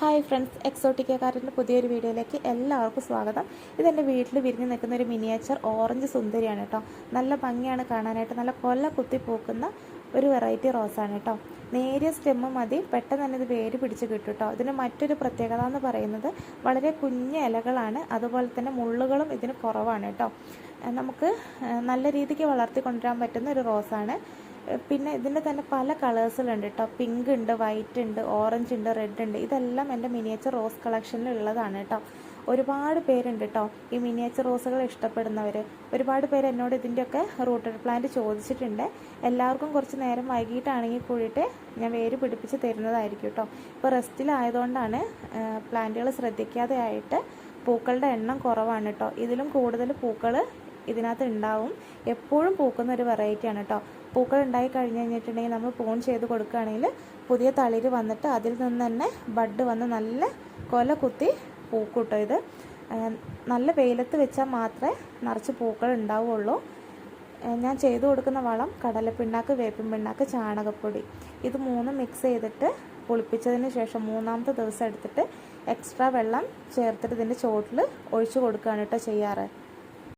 Hi friends എക്സോട്ടിക്കക്കാരന്റെ പുതിയൊരു വീഡിയോയിലേക്ക് എല്ലാവർക്കും സ്വാഗതം. ഇതെന്റെ വീട്ടിൽ വിരിഞ്ഞ് നിൽക്കുന്ന ഒരു മിനിയേച്ചർ ഓറഞ്ച് സുന്ദരിയാണ് കേട്ടോ. നല്ല ഭംഗിയാണ് കാണാനായിട്ട്. നല്ല കൊല്ല കുത്തി പൂക്കുന്ന ഒരു വെറൈറ്റി റോസാണ് കേട്ടോ. നേരിയ സ്റ്റെമ്മ് മതി. പെട്ടെന്ന് തന്നെ ഇത് വേര് പിടിച്ച് കിട്ടും കേട്ടോ. ഇതിന് മറ്റൊരു പ്രത്യേകത എന്ന് പറയുന്നത് വളരെ കുഞ്ഞ ഇലകളാണ്. അതുപോലെ തന്നെ മുള്ളുകളും ഇതിന് കുറവാണ് കേട്ടോ. നമുക്ക് നല്ല രീതിക്ക് വളർത്തി കൊണ്ടുവരാൻ പറ്റുന്ന ഒരു റോസാണ്. പിന്നെ ഇതിന്റെ തന്നെ പല കളേഴ്സിലുണ്ട് കേട്ടോ പിങ്ക് ഉണ്ട് വൈറ്റ് ഉണ്ട് ഓറഞ്ച് ഉണ്ട് റെഡ് ഉണ്ട്. ഇതെല്ലാം എന്റെ മിനിയേച്ചർ റോസ് കളക്ഷനിൽ ഉള്ളതാണ് കേട്ടോ ഒരുപാട് പേരുണ്ട് കേട്ടോ ഈ മിനിയേച്ചർ റോസുകൾ ഇഷ്ടപ്പെടുന്നവർ ഒരുപാട് പേര് എന്നോട് ഇതിന്റെയൊക്കെ റൂട്ടഡ് പ്ലാന്റ് ചോദിച്ചിട്ടുണ്ട്. എല്ലാവർക്കും കുറച്ച് നേരം വൈകിട്ടാണെങ്കിൽ കൂടിയിട്ട് ഞാൻ വേര് പിടിപ്പിച്ച് തരുന്നതായിരിക്കും കേട്ടോ ഇപ്പോൾ റെസ്റ്റിലായതുകൊണ്ടാണ് പ്ലാന്റുകൾ ശ്രദ്ധിക്കാതെ ആയിട്ട് പൂക്കളുടെ എണ്ണം കുറവാണ് കേട്ടോ ഇതിലും കൂടുതൽ പൂക്കൾ ഇതിനകത്ത് ഉണ്ടാവും. എപ്പോഴും പൂക്കുന്ന ഒരു വെറൈറ്റിയാണ് കേട്ടോ പൂക്കൾ ഉണ്ടായി കഴിഞ്ഞ് കഴിഞ്ഞിട്ടുണ്ടെങ്കിൽ നമ്മൾ പോൺ ചെയ്ത് കൊടുക്കുകയാണെങ്കിൽ പുതിയ തളിര് വന്നിട്ട് അതിൽ നിന്ന് തന്നെ ബഡ് വന്ന് നല്ല കൊല കുത്തി പൂക്കൂട്ടോ കേട്ടോ ഇത്. നല്ല വെയിലത്ത് വെച്ചാൽ മാത്രമേ നിറച്ച് പൂക്കൾ ഉണ്ടാവുള്ളൂ. ഞാൻ ചെയ്തു കൊടുക്കുന്ന വളം കടലപ്പിണ്ണാക്ക് വേപ്പിൻ പിണ്ണാക്ക് ചാണകപ്പൊടി. ഇത് മൂന്നും മിക്സ് ചെയ്തിട്ട് പുളിപ്പിച്ചതിന് ശേഷം മൂന്നാമത്തെ ദിവസം എടുത്തിട്ട് എക്സ്ട്രാ വെള്ളം ചേർത്തിട്ട് ഇതിന്റെ ചോട്ടിൽ ഒഴിച്ചു കൊടുക്കുകയാണ് കേട്ടോ ചെയ്യാറ്.